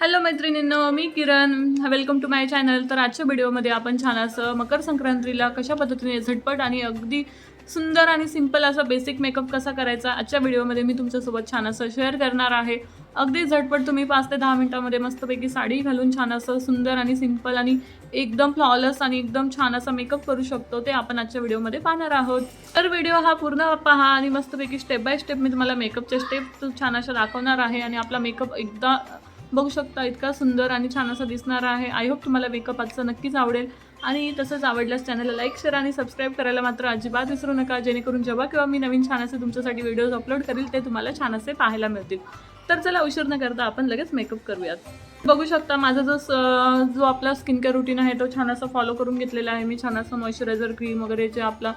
Hello मैत्रिणींनो मी Kiran. Welcome to my channel तर आजच्या व्हिडिओमध्ये आपण छान असं मकर संक्रांतीला कशा पद्धतीने झटपट आणि अगदी सुंदर आणि सिंपल असा बेसिक मेकअप कसा करायचा आजच्या व्हिडिओमध्ये मी तुमच्यासोबत छान असं शेअर करणार आहे. अगदी झटपट तुम्ही पाच ते दहा मिनटामध्ये मस्तपैकी साडी घालून छान असं सुंदर आणि सिंपल आणि एकदम फ्लॉलेस आणि एकदम छान असा मेकअप करू शकतो ते आपण आजच्या व्हिडिओमध्ये पाहणार आहोत. तर व्हिडिओ हा पूर्ण पहा आणि मस्तपैकी स्टेप बाय स्टेप मी तुम्हाला मेकअपच्या स्टेप छान अशा दाखवणार आहे आणि आपला मेकअप एकदा बघू शकता इतका सुंदर आणि छान असा दिसणार आहे. आय होप तुम्हाला मेकअप आजचा नक्कीच आवडेल. आणि तसंच आवडल्यास चॅनलला लाईक शेअर आणि सबस्क्राईब करायला मात्र अजिबात विसरू नका. जेणेकरून जेव्हा किंवा मी नवीन छान असे तुमच्यासाठी व्हिडिओज अपलोड करेल ते तुम्हाला छान असे पाहायला मिळतील. तर चला उशीर न करता आपण लगेच मेकअप करूयात. बघू शकता माझा जो स- जो आपला स्किन केअर रुटीन आहे तो छान असा फॉलो करून घेतलेला आहे. मी छान असं मॉइश्चरायझर क्रीम वगैरे जे आपला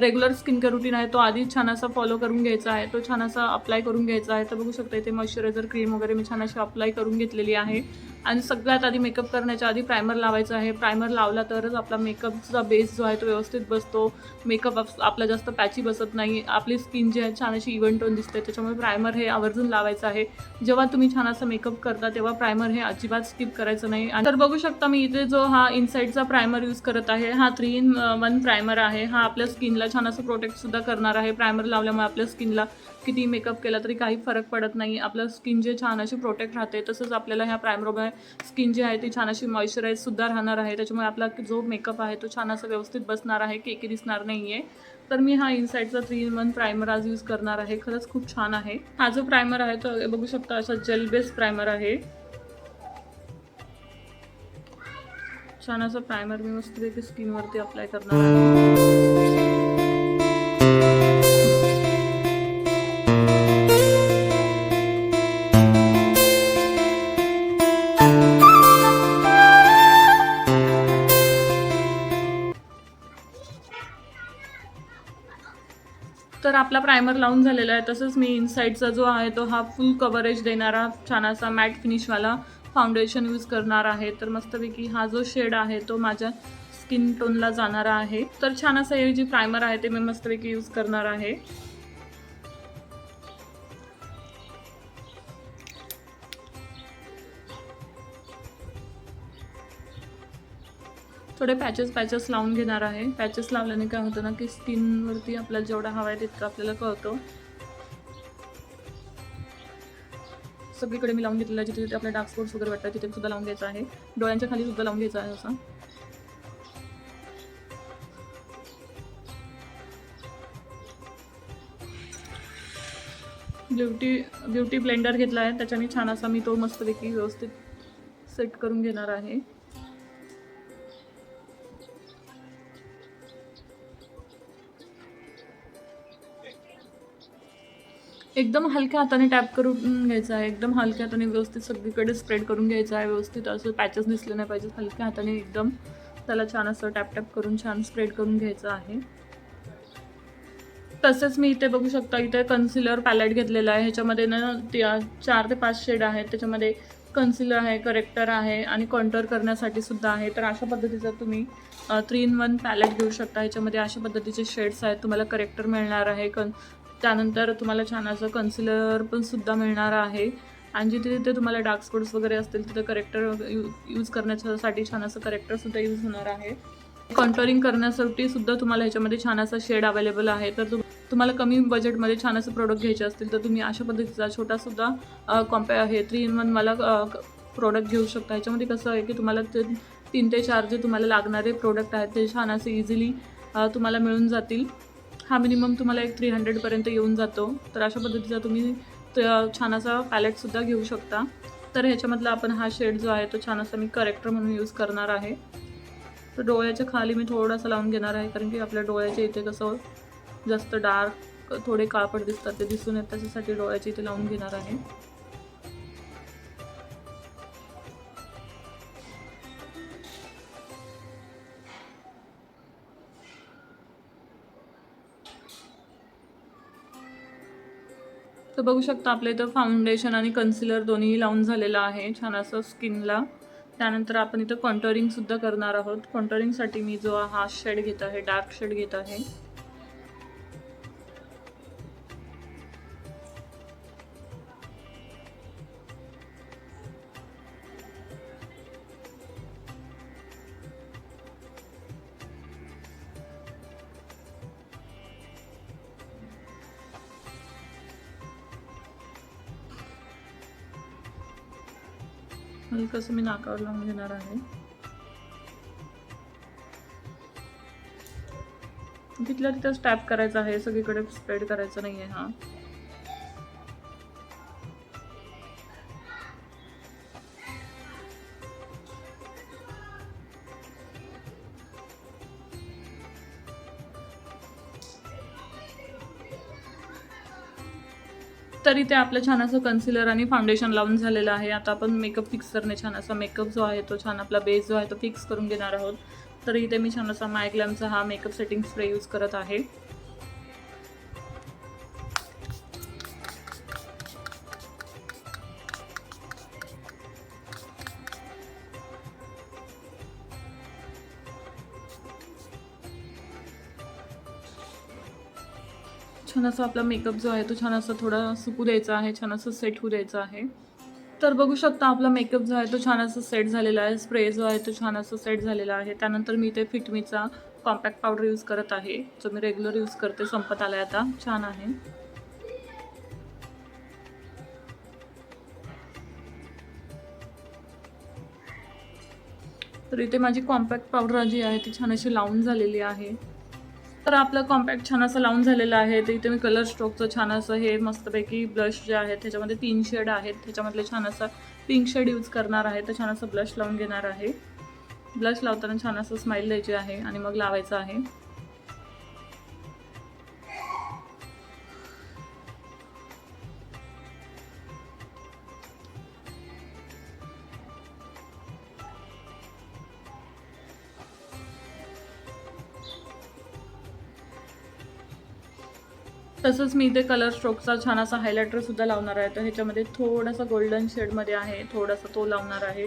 रेग्युलर स्किन केअर रुटीन आहे तो आधीच छान असा फॉलो करून घ्यायचा आहे तो छान असा अप्लाय करून घ्यायचा आहे. तर बघू शकता इथे मॉइश्चरायझर क्रीम वगैरे मी छान अशी अप्लाय करून घेतलेली आहे. आणि सगळ्यात आधी मेकअप करण्याच्या आधी प्रायमर लावायचा आहे. प्रायमर लावला तरच आपला मेकअपचा बेस जो आहे तो व्यवस्थित बसतो. मेकअप आपला जास्त पॅची बसत नाही. आपली स्किन जी आहे छान अशी इव्हन टोन दिसते. त्याच्यामुळे प्रायमर हे आवर्जून लावायचं आहे. जेव्हा तुम्ही छान असा मेकअप करता तेव्हा प्रायमर हे अजिबात स्किप करायचं नाही. आणि तर बघू शकता मी इथे जो हा इनसाईडचा प्रायमर यूज करत आहे हा थ्री इन वन प्रायमर आहे. हा आपल्या स्किनला छान असं प्रोटेक्टसुद्धा करणार आहे. प्रायमर लावल्यामुळे आपल्या स्किनला किती मेकअप केला तरी काही फरक पडत नाही. आपलं स्किन जे छान अशी प्रोटेक्ट राहते तसंच आपल्याला ह्या प्रायमरमुळे स्किन जी आहे ती छान अशी मॉइश्चराईज सुद्धा राहणार आहे. त्याच्यामुळे आपला जो मेकअप आहे तो छान असा व्यवस्थित बसणार आहे केकी दिसणार नाही आहे तर मी हा इनसाईडचा थ्री इन वन प्रायमर आज यूज करणार आहे. खरंच खूप छान आहे. हा जो प्रायमर आहे तो बघू शकता असा जेल बेस प्रायमर आहे. छान असा प्रायमर मी मस्तपैकी स्किनवरती अप्लाय करणार आहे. तर आपला प्रायमर लावून झालेला आहे. तसंच मी इनसाईडचा जो आहे तो हा फुल कव्हरेज देणारा छान असा मॅट फिनिशवाला फाउंडेशन यूज करणार आहे. तर मस्तपैकी हा जो शेड आहे तो माझ्या स्किन टोनला जाणारा आहे. तर छान असा हे जे प्रायमर आहे ते मी मस्तपैकी यूज करणार आहे. थोडे पॅचेस पॅचेस लावून घेणार आहे. पॅचेस लावल्याने काय होतं ना की स्किनवरती आपल्याला जेवढा हवा आहे तितकं आपल्याला कळतो. सगळीकडे मी लावून घेतलेला आहे जिथे जिथे आपल्या डार्क स्पॉट्स वगैरे वाटतात तिथे सुद्धा लावून घ्यायचं आहे. डोळ्यांच्या खाली सुद्धा लावून घ्यायचा आहे असं. ब्युटी ब्युटी ब्लेंडर घेतला आहे. त्याच्याने छान असा मी तो मस्तपैकी व्यवस्थित सेट करून घेणार आहे. एकदम हलक्या हाताने टॅप करून घ्यायचं आहे. एकदम हलक्या हाताने व्यवस्थित सगळीकडे स्प्रेड करून घ्यायचा आहे. व्यवस्थित असं पॅचेस दिसले नाही पाहिजे हलक्या हाताने एकदम त्याला छान असं टॅप टॅप करून छान स्प्रेड करून घ्यायचं आहे. तसेच मी इथे बघू शकता इथे कन्सिलर पॅलेट घेतलेला आहे. ह्याच्यामध्ये ना त्या चार ते पाच शेड आहेत. त्याच्यामध्ये कन्सिलर आहे करेक्टर आहे आणि कॉन्टर करण्यासाठी सुद्धा आहे. तर अशा पद्धतीचं तुम्ही थ्री इन वन पॅलेट घेऊ शकता. ह्याच्यामध्ये अशा पद्धतीचे शेड्स आहेत. तुम्हाला करेक्टर मिळणार आहे. कन त्यानंतर तुम्हाला छान असं कन्सिलर पण सुद्धा मिळणार आहे. आणि जिथे तिथे तुम्हाला डार्क स्पॉट्स वगैरे असतील तिथे करेक्टर यू यूज करण्यासाठी छान असं करेक्टरसुद्धा यूज होणार आहे. कॉन्टरिंग करण्यासाठी सुद्धा तुम्हाला ह्याच्यामध्ये छान असा शेड अवेलेबल आहे. तर तुम तुम्हाला कमी बजेटमध्ये छान असं प्रोडक्ट घ्यायचे असतील तर तुम्ही अशा पद्धतीचा छोटासुद्धा कॉम्पॅ हे थ्री इन वन मला प्रोडक्ट घेऊ शकता. ह्याच्यामध्ये कसं आहे की तुम्हाला ते तीन ते चार जे तुम्हाला लागणारे प्रोडक्ट आहेत ते छान असे इझिली तुम्हाला मिळून जातील. हा मिनिमम तुम्हाला एक थ्री हंड्रेडपर्यंत येऊन जातो. तर अशा पद्धतीचा तुम्ही छान असा पॅलेटसुद्धा घेऊ शकता. तर ह्याच्यामधला आपण हा शेड जो आहे तो छान असा मी करेक्टर म्हणून यूज करणार आहे. तर डोळ्याच्या खाली मी थोडासा लावून घेणार आहे कारण की आपल्या डोळ्याच्या इथे कसं जास्त डार्क थोडे काळपट दिसतात ते दिसून येत त्याच्यासाठी डोळ्याच्या इथे लावून घेणार आहे. तर बघू शकता आपल्या इथं फाउंडेशन आणि कन्सिलर दोन्ही लावून झालेलं आहे छान असं स्किनला त्यानंतर आपण इथं कॉन्टरिंगसुद्धा करणार आहोत. कॉन्टरिंगसाठी मी जो हा शेड घेत आहे डार्क शेड घेत आहे. कसं मी नाकावर लावून घेणार आहे? तिथल्या तिथं टॅप करायचं आहे सगळीकडे स्प्रेड करायचं नाही आहे हा. तरी ते आपलं छान असं कन्सिलर आणि फाउंडेशन लावून झालेलं आहे. आता आपण मेकअप फिक्स करणे छान असा मेकअप जो आहे तो छान आपला बेस जो आहे तो फिक्स करून घेणार आहोत. तर इथे मी छान असा मायग्लॅमचा हा मेकअप सेटिंग स्प्रे यूज करत आहे. छान असा आपला मेकअप जो आहे तो छान असं थोडा सुकू द्यायचा आहे छान असं सेट होऊ द्यायचं आहे. तर बघू शकता आपला मेकअप जो आहे तो छान असा सेट झालेला आहे. स्प्रे जो आहे तो छान असं सेट झालेला आहे. त्यानंतर मी इथे फिटमीचा कॉम्पॅक्ट पावडर यूज करत आहे. जो मी रेग्युलर यूज करते संपत आला आहे आता. छान आहे. तर इथे माझी कॉम्पॅक्ट पावडर जी आहे ती छान अशी लावून झालेली आहे. तर आपलं कॉम्पॅक्ट छान असं लावून झालेलं आहे. तर इथे मी कलर स्ट्रोकचं छान असं हे मस्तपैकी ब्लश जे आहे त्याच्यामध्ये तीन शेड आहेत. त्याच्यामधले छान असं पिंक शेड यूज करणार आहे. तर छान असं ब्लश लावून घेणार आहे. ब्लश लावताना छान असं स्माईल द्यायची आहे आणि मग लावायचं आहे. तसंच मी इथे कलर स्ट्रोकचा छान असा हायलायटर सुद्धा लावणार आहे. तर ह्याच्यामध्ये थोडासा गोल्डन शेडमध्ये आहे. थोडासा तो लावणार आहे.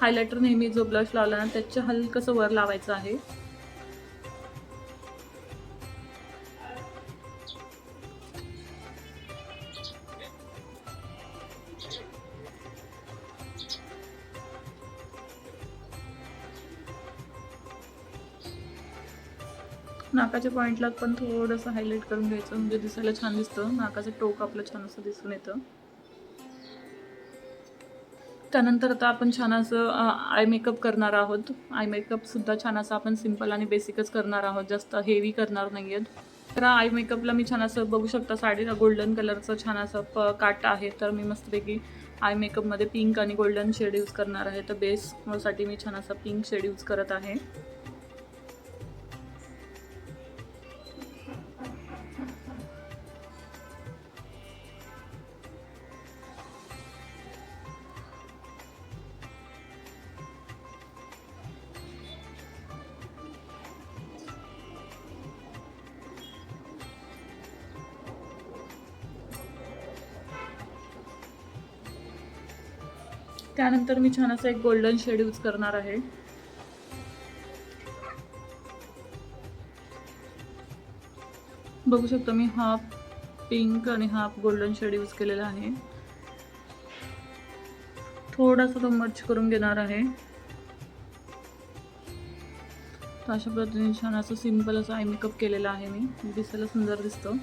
हायलायटर नेहमी जो ब्लश लावला ना त्याच्या हलकंसं वर लावायचं आहे. नाकाच्या पॉईंटला पण थोडंसं हायलाईट करून घ्यायचं म्हणजे दिसायला छान दिसतं. नाकाचं टोक आपलं छान असं दिसून येतं. त्यानंतर आता आपण छान असं आय मेकअप करणार आहोत. आय मेकअपसुद्धा छान असं आपण सिंपल आणि बेसिकच करणार आहोत. जास्त हेवी करणार नाही आहेत तर आय मेकअपला मी छान असं बघू शकता साडीला गोल्डन कलरचं छान असं प काट आहे. तर मी मस्तपैकी आय मेकअपमध्ये पिंक आणि गोल्डन शेड यूज करणार आहे. तर बेससाठी मी छान असं पिंक शेड यूज करत आहे. त्यानंतर मी छान असं एक गोल्डन शेड यूज करणार आहे. बघू शकतो मी हाफ पिंक आणि हाफ गोल्डन शेड यूज केलेला आहे. थोडासा तो मर्च करून घेणार आहे. अशा पद्धतीने छान असं सिंपल असं आय मेकअप केलेला आहे मी. दिसायला सुंदर दिसतं.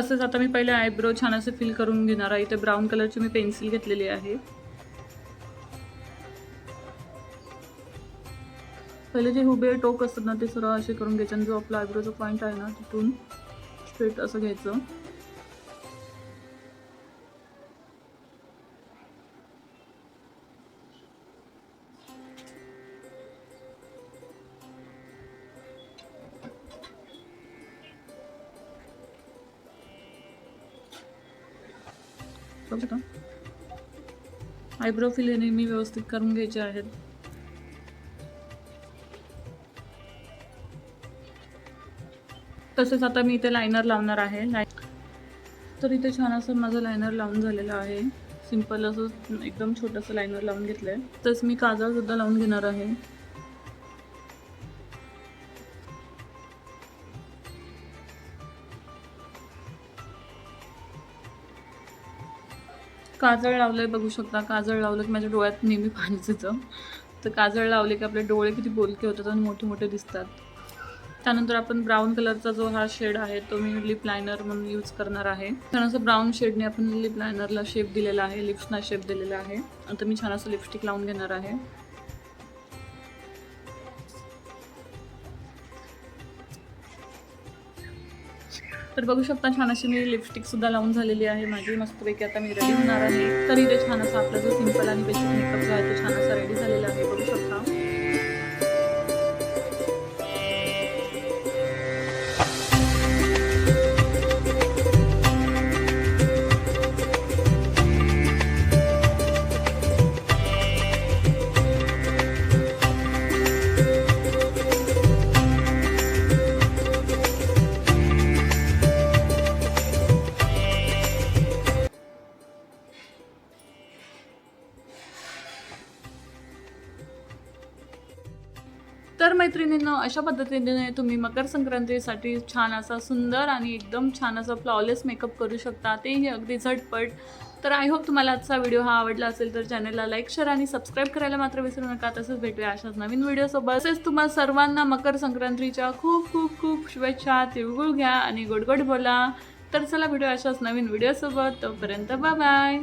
तसंच आता मी पहिले आयब्रो छान असे फिल करून घेणार आहे. इथे ब्राऊन कलरची मी पेन्सिल घेतलेली आहे. पहिले जे हुबे टोक असतात ना ते सरळ असे करून घ्यायचे आणि जो आपला आयब्रोचा पॉईंट आहे ना तिथून स्ट्रेट असं घ्यायचं. बघू का आयब्रो फिल नेहमी व्यवस्थित करून घ्यायचे आहेत. तसेच आता मी इथे लायनर लावणार आहे. लाय तर इथे छान असं माझं लायनर लावून झालेलं आहे. सिंपल असं एकदम छोटंसं लायनर लावून घेतलं आहे तसं मी काजळसुद्धा लावून घेणार आहे. काजळ लावलंय बघू शकता. काजळ लावलं की माझ्या डोळ्यात नेहमी पाणीच येतं. तर काजळ लावले की आपले डोळे किती बोलके होतात आणि मोठे मोठे दिसतात. त्यानंतर आपण ब्राऊन कलरचा जो हा शेड आहे तो मी लिप लायनर म्हणून यूज करणार आहे. छान असं ब्राऊन शेडने आपण लिप लायनरला शेप दिलेला आहे लिप्सना शेप दिलेला आहे. आता मी छान असं लिपस्टिक लावून घेणार आहे. तर बघू शकता छान अशी मी लिपस्टिक सुद्धा लावून झालेली आहे. माझी मस्तपैकी आता मी रेडी होणार आहे. तर इथे छान असा आपला जो सिंपल आणि बेसिक मेकअप जो आहे तो छान असा रेडी झालेला आहे. अशा पद्धतीने तुम्ही मकर संक्रांतीसाठी छान असा सुंदर आणि एकदम छान असा फ्लॉलेस मेकअप करू शकता. तेही अगदी झटपट. तर आय होप तुम्हाला आजचा व्हिडिओ हा आवडला असेल तर चॅनलला लाईक शेअर आणि सबस्क्राईब करायला मात्र विसरू नका. तसंच भेटूया अशाच नवीन व्हिडिओसोबत तसेच तुम्हा सर्वांना मकर संक्रांतीच्या खूप खूप खूप शुभेच्छा. तिळगुळ घ्या आणि गोडगोड बोला. तर चला भेटूया अशाच नवीन व्हिडिओसोबत तोपर्यंत बाय